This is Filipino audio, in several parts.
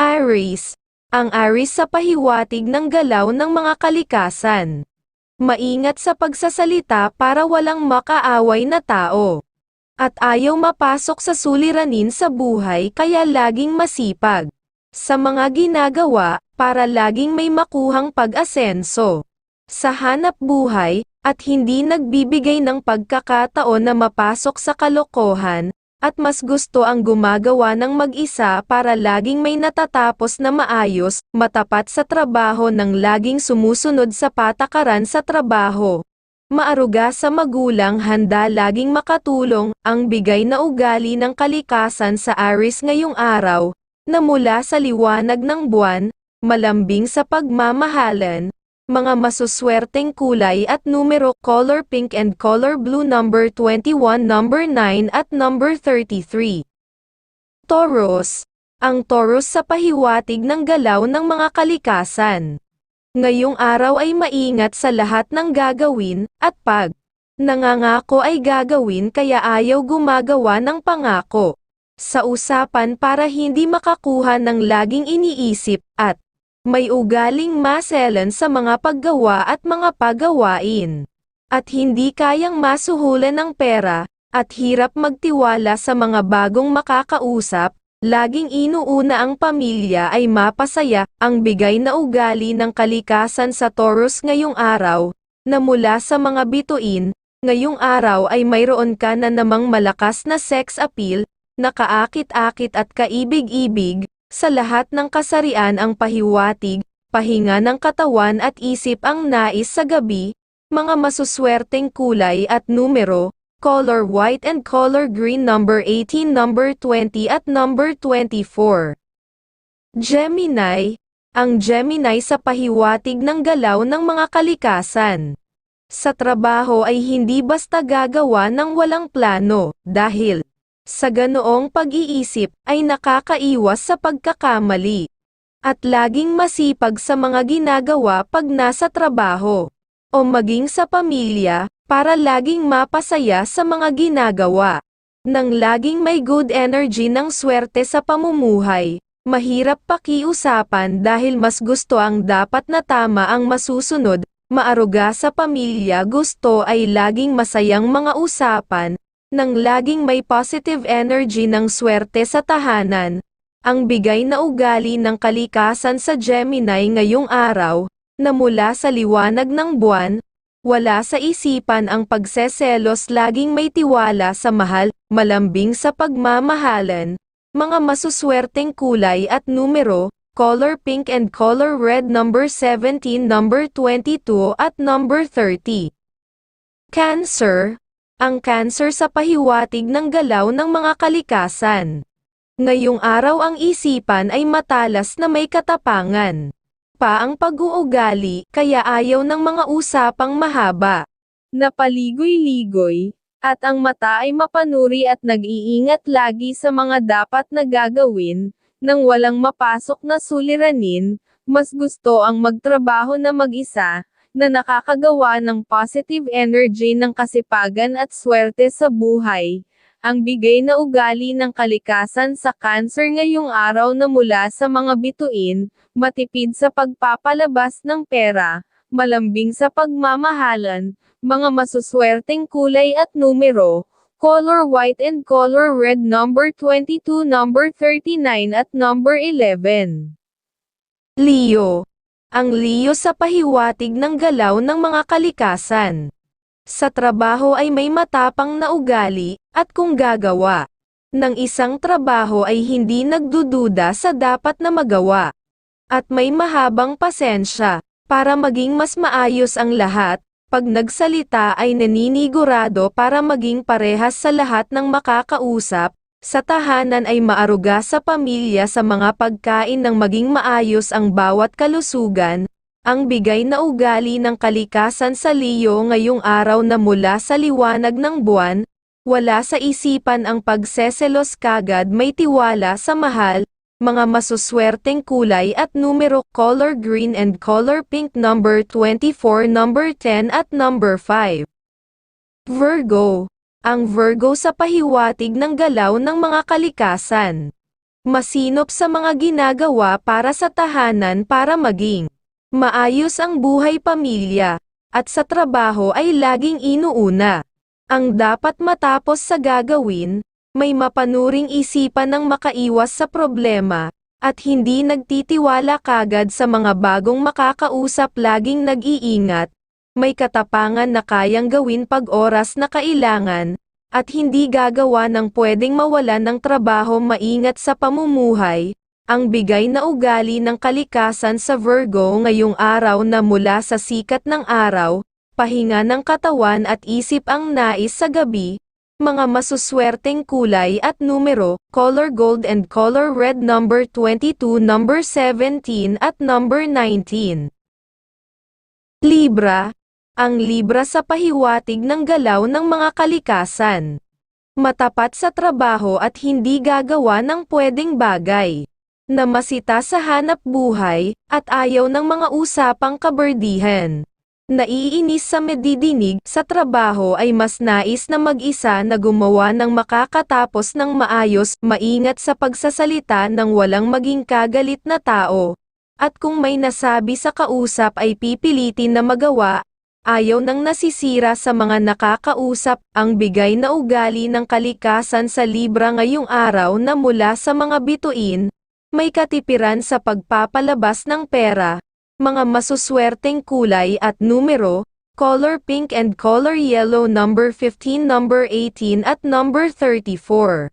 Aries. Ang Aries sa pahiwatig ng galaw ng mga kalikasan. Maingat sa pagsasalita para walang makaaway na tao. At ayaw mapasok sa suliranin sa buhay kaya laging masipag. Sa mga ginagawa, para laging may makuhang pag-asenso. Sa hanap buhay, at hindi nagbibigay ng pagkakataon na mapasok sa kalokohan, at mas gusto ang gumagawa ng mag-isa para laging may natatapos na maayos, matapat sa trabaho ng laging sumusunod sa patakaran sa trabaho. Maaruga sa magulang handa laging makatulong, ang bigay na ugali ng kalikasan sa Aris ngayong araw, na mula sa liwanag ng buwan, malambing sa pagmamahalan, mga masuswerteng kulay at numero color pink and color blue number 21 number 9 at number 33. Taurus. Ang Taurus sa pahiwatig ng galaw ng mga kalikasan. Ngayong araw ay maingat sa lahat ng gagawin, at pag nangangako ay gagawin kaya ayaw gumagawa ng pangako. Sa usapan para hindi makakuha ng laging iniisip, at may ugaling maselan sa mga paggawa at mga pagawain. At hindi kayang masuhulan ng pera, at hirap magtiwala sa mga bagong makakausap, laging inuuna ang pamilya ay mapasaya, ang bigay na ugali ng kalikasan sa Taurus ngayong araw, na mula sa mga bituin, ngayong araw ay mayroon ka na namang malakas na sex appeal, nakaakit-akit at kaibig-ibig, sa lahat ng kasarian ang pahiwatig, pahinga ng katawan at isip ang nais sa gabi, mga masuswerteng kulay at numero, color white and color green number 18 number 20 at number 24. Gemini, ang Gemini sa pahiwatig ng galaw ng mga kalikasan. Sa trabaho ay hindi basta gagawa ng walang plano, dahil sa ganoong pag-iisip ay nakakaiwas sa pagkakamali. At laging masipag sa mga ginagawa pag nasa trabaho. O maging sa pamilya, para laging mapasaya sa mga ginagawa. Nang laging may good energy ng swerte sa pamumuhay, mahirap pakiusapan dahil mas gusto ang dapat na tama ang masusunod, maaruga sa pamilya gusto ay laging masayang mga usapan, nang laging may positive energy ng swerte sa tahanan, ang bigay na ugali ng kalikasan sa Gemini ngayong araw, na mula sa liwanag ng buwan, wala sa isipan ang pagseselos laging may tiwala sa mahal, malambing sa pagmamahalan, mga masuswerteng kulay at numero, color pink and color red number 17 number 22 at number 30. Cancer, ang cancer sa pahiwatig ng galaw ng mga kalikasan. Ngayong araw ang isipan ay matalas na may katapangan. Pa ang pag-uugali, kaya ayaw ng mga usapang mahaba. Napaligoy-ligoy, at ang mata ay mapanuri at nag-iingat lagi sa mga dapat na gagawin, nang walang mapasok na suliranin, mas gusto ang magtrabaho na mag-isa, na nakakagawa ng positive energy ng kasipagan at swerte sa buhay. Ang bigay na ugali ng kalikasan sa cancer ngayong araw na mula sa mga bituin, matipid sa pagpapalabas ng pera, malambing sa pagmamahalan, mga masuswerteng kulay at numero, color white and color red number 22 number 39 at number 11. Leo ang Leo sa pahiwatig ng galaw ng mga kalikasan. Sa trabaho ay may matapang na ugali, at kung gagawa ng isang trabaho ay hindi nagdududa sa dapat na magawa. At may mahabang pasensya, para maging mas maayos ang lahat, pag nagsalita ay naninigurado para maging parehas sa lahat ng makakausap, sa tahanan ay maaruga sa pamilya sa mga pagkain ng maging maayos ang bawat kalusugan, ang bigay na ugali ng kalikasan sa Leo ngayong araw na mula sa liwanag ng buwan, wala sa isipan ang pagseselos kagad may tiwala sa mahal, mga masuswerteng kulay at numero color green and color pink number 24 number 10 at number 5. Virgo ang Virgo sa pahiwatig ng galaw ng mga kalikasan. Masinop sa mga ginagawa para sa tahanan para maging maayos ang buhay pamilya, at sa trabaho ay laging inuuna. Ang dapat matapos sa gagawin, may mapanuring isipan ng makaiwas sa problema, at hindi nagtitiwala kagad sa mga bagong makakausap laging nag-iingat, may katapangan na kayang gawin pag oras na kailangan, at hindi gagawa ng pwedeng mawalan ng trabaho maingat sa pamumuhay, ang bigay na ugali ng kalikasan sa Virgo ngayong araw na mula sa sikat ng araw, pahinga ng katawan at isip ang nais sa gabi, mga masuswerteng kulay at numero, color gold and color red number 22, number 17 at number 19. Libra, ang Libra sa pahiwatig ng galaw ng mga kalikasan. Matapat sa trabaho at hindi gagawa ng pwedeng bagay. Namasita sa hanap buhay, at ayaw ng mga usapang kaberdihan. Naiinis sa medidinig sa trabaho ay mas nais na mag-isa na gumawa ng makakatapos ng maayos, maingat sa pagsasalita ng walang maging kagalit na tao. At kung may nasabi sa kausap ay pipilitin na magawa, ayaw nang nasisira sa mga nakakausap, ang bigay na ugali ng kalikasan sa Libra ngayong araw na mula sa mga bituin, may katipiran sa pagpapalabas ng pera, mga masuswerteng kulay at numero, color pink and color yellow number 15 number 18 at number 34.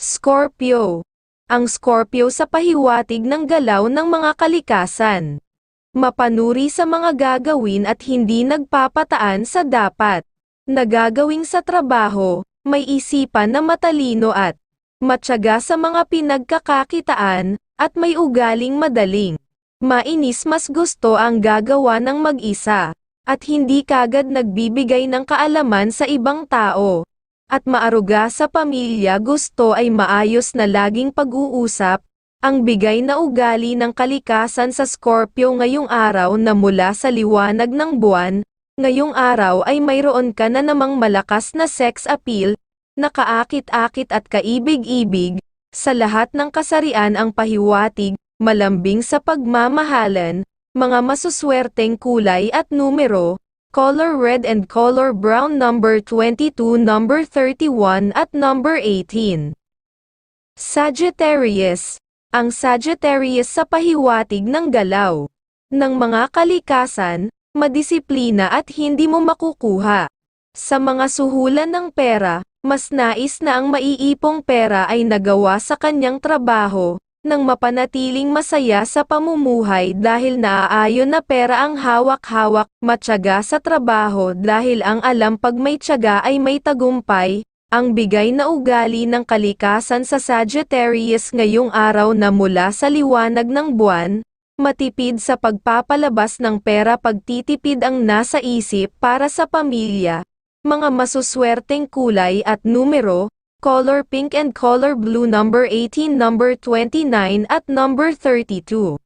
Scorpio. Ang Scorpio sa pahiwatig ng galaw ng mga kalikasan. Mapanuri sa mga gagawin at hindi nagpapataan sa dapat. Nagagawing sa trabaho, may isipan na matalino at matyaga sa mga pinagkakakitaan, at may ugaling madaling Mainis mas gusto ang gagawa ng mag-isa, at hindi kagad nagbibigay ng kaalaman sa ibang tao. At maaruga sa pamilya gusto ay maayos na laging pag-uusap, ang bigay na ugali ng kalikasan sa Scorpio ngayong araw na mula sa liwanag ng buwan, ngayong araw ay mayroon ka na namang malakas na sex appeal, nakaakit-akit at kaibig-ibig, sa lahat ng kasarian ang pahiwatig, malambing sa pagmamahalan, mga masuswerteng kulay at numero, color red and color brown number 22 number 31 at number 18. Sagittarius, ang Sagittarius sa pahiwatig ng galaw ng mga kalikasan, madisiplina at hindi mo makukuha. Sa mga suhulan ng pera, mas nais na ang maiipong pera ay nagawa sa kanyang trabaho, nang mapanatiling masaya sa pamumuhay dahil naaayon na pera ang hawak-hawak, matyaga sa trabaho dahil ang alam pag may tiyaga ay may tagumpay, ang bigay na ugali ng kalikasan sa Sagittarius ngayong araw na mula sa liwanag ng buwan, matipid sa pagpapalabas ng pera pagtitipid ang nasa isip para sa pamilya, mga masuswerteng kulay at numero, color pink and color blue number 18 number 29 at number 32.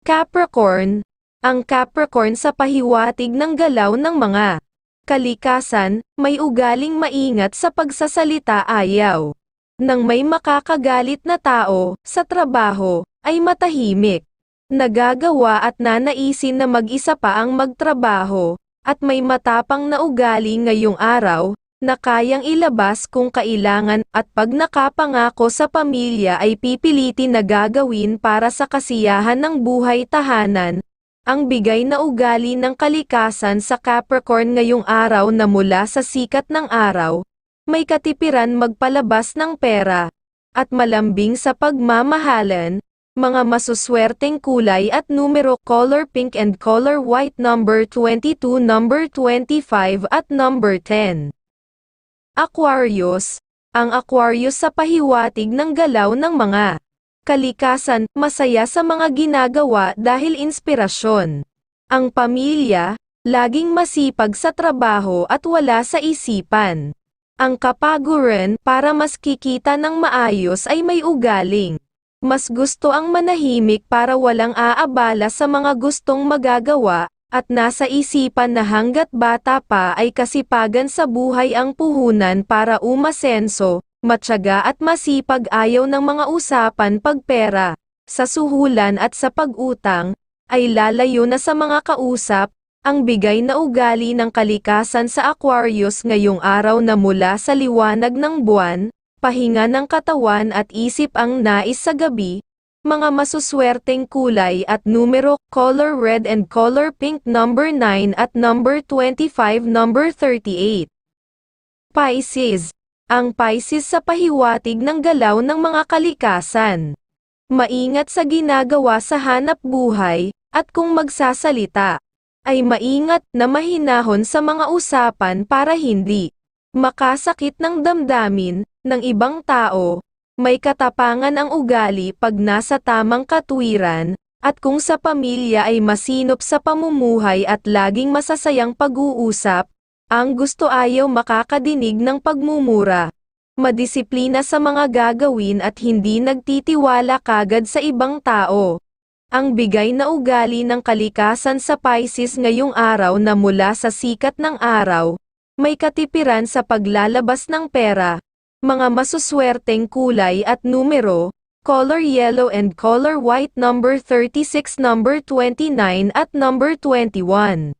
Capricorn, ang Capricorn sa pahiwatig ng galaw ng mga kalikasan, may ugaling maingat sa pagsasalita ayaw. Nang may makakagalit na tao, sa trabaho, ay matahimik. Nagagawa at nanaisin na mag-isa pa ang magtrabaho, at may matapang na ugali ngayong araw, na kayang ilabas kung kailangan at pag nakapangako sa pamilya ay pipilitin na gagawin para sa kasiyahan ng buhay tahanan, ang bigay na ugali ng kalikasan sa Capricorn ngayong araw na mula sa sikat ng araw, may katipiran magpalabas ng pera, at malambing sa pagmamahalan, mga masuswerteng kulay at numero color pink and color white number 22 number 25 at number 10. Aquarius, ang Aquarius sa pahiwatig ng galaw ng mga kalikasan, masaya sa mga ginagawa dahil inspirasyon. Ang pamilya, laging masipag sa trabaho at wala sa isipan. Ang kapaguran para mas kikita ng maayos ay may ugaling. Mas gusto ang manahimik para walang aabala sa mga gustong magagawa, at nasa isipan na hanggat bata pa ay kasipagan sa buhay ang puhunan para umasenso, matyaga at masipag ayaw ng mga usapan pagpera, sa suhulan at sa pag-utang, ay lalayo na sa mga kausap, ang bigay na ugali ng kalikasan sa Aquarius ngayong araw na mula sa liwanag ng buwan, pahinga ng katawan at isip ang nais sa gabi, mga masuswerteng kulay at numero, color red and color pink number 9 at number 25 number 38. Pisces. Ang Pisces sa pahiwatig ng galaw ng mga kalikasan. Maingat sa ginagawa sa hanap buhay, at kung magsasalita, ay maingat na mahinahon sa mga usapan para hindi makasakit ng damdamin ng ibang tao. May katapangan ang ugali pag nasa tamang katwiran, at kung sa pamilya ay masinop sa pamumuhay at laging masasayang pag-uusap, ang gusto ayaw makakadinig ng pagmumura. Madisiplina sa mga gagawin at hindi nagtitiwala kagad sa ibang tao. Ang bigay na ugali ng kalikasan sa Pisces ngayong araw na mula sa sikat ng araw, may katipiran sa paglalabas ng pera, mga masuswerteng kulay at numero, color yellow and color white number 36 number 29 at number 21.